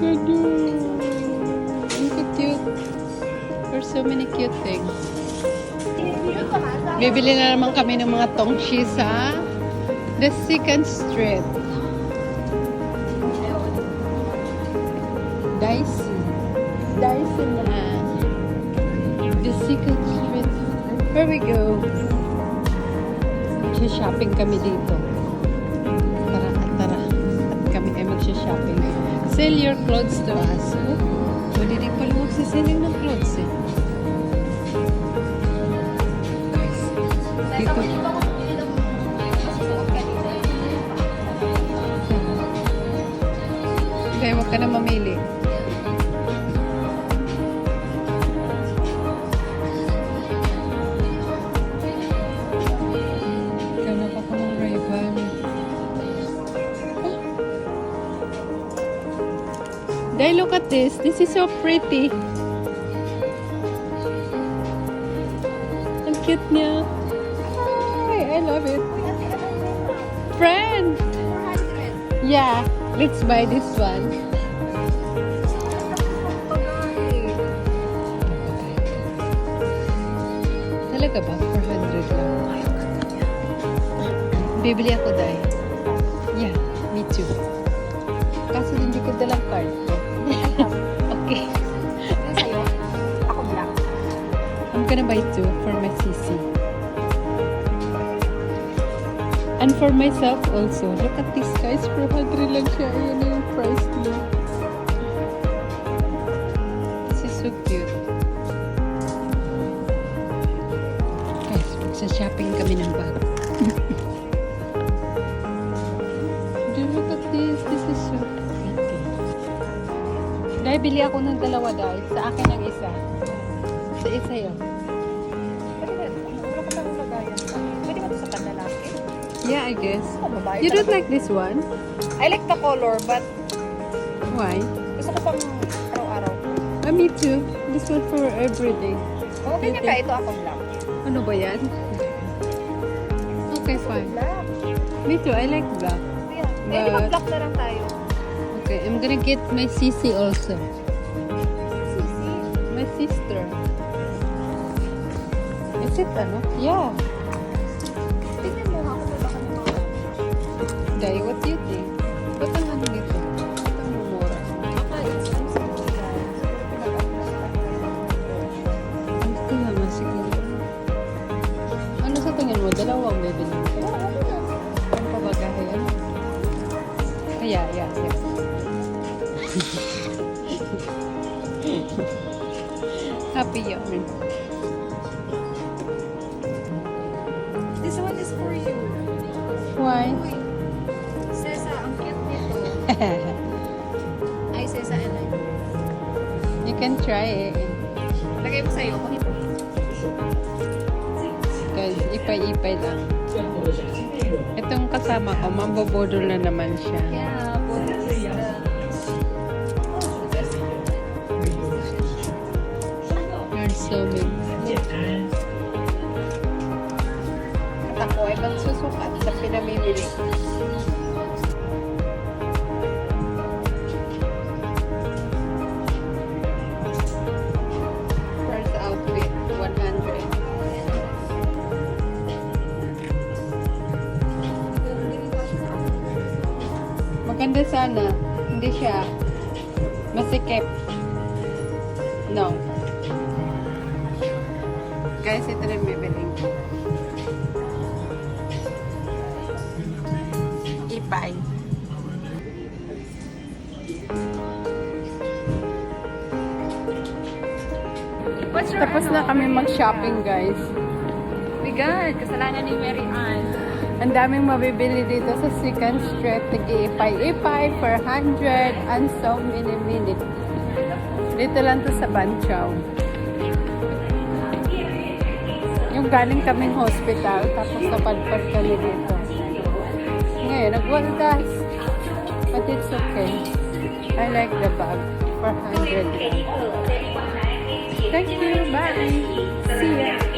ganda. Ang cute. There's so many cute things. Bibili na naman kami ng mga tongshi sa The Second Street. Dicey. Dicey na. The Second Street. Here we go. Shopping kami dito. Tara, tara. At kami ay magsha-shopping. Sell your clothes to us. Oh, Pwede din pala magsiselling ng clothes eh. Dito. Kaya huwag ka na mamili. Dai, look at this. This is so pretty. Ang cute niya. Ay, I love it. Friend! Yeah, let's buy this one. Talaga ba? 400 lang. Bibili ako dahil. Yeah, me too. Kaso hindi ko dalang card ko. I'm gonna buy two for my CC. And for myself also. Look at this guys. 400 lang siya. Ayan na yung price niya. This is so cute. Guys, magsa-shopping kami ng bag. Do look at this. Is so pretty. Bili ako ng dalawa dahil. Sa akin ang isa. Sa isa yun. Yeah, I guess. Babae. You don't like this one? I like the color, but Why? gusto ko pang araw-araw. Ah, me too. This one for everyday. Oh, ganyan ka. Ito ako black. Ano ba yan? Okay, fine. Black. Me too. I like black. Yeah. Eh, di ba But- black na lang tayo? Okay, I'm gonna get my CC also. Sisi. My sister. Is it ano? Yeah. Dai, what do you think? Ba't ang ano nito? Ba't ang mumura? Ano Gusto naman siguro. Ano sa tingin mo? Dalawang bibili ko. Ang pabagahe yan. Kaya, yeah, yeah. Happy yarn. This one is for you. Why? Ay, Sesa, ano yun? you can try it. Lagay mo sa'yo. Guys, ipay-ipay lang. Itong kasama ko, mambobodol na naman siya. Yeah. There's so many. At ako ay magsusukat sa pinamimili. Maganda sana. Hindi siya masikip. No. Guys, ito rin bibiling ko. Ipay. Tapos na kami mag-shopping, guys. Bigan, kasalanan ni Mary Ann. Ang daming mabibili dito sa Second Street. Nag-iipay-ipay for 100 and so many minutes. Dito lang to sa Banchaw. Yung galing kaming hospital, tapos napadpad kami dito. Ngayon, nagwaldas. But it's okay. I like the bag for 100 lang. Thank you. Bye. See ya.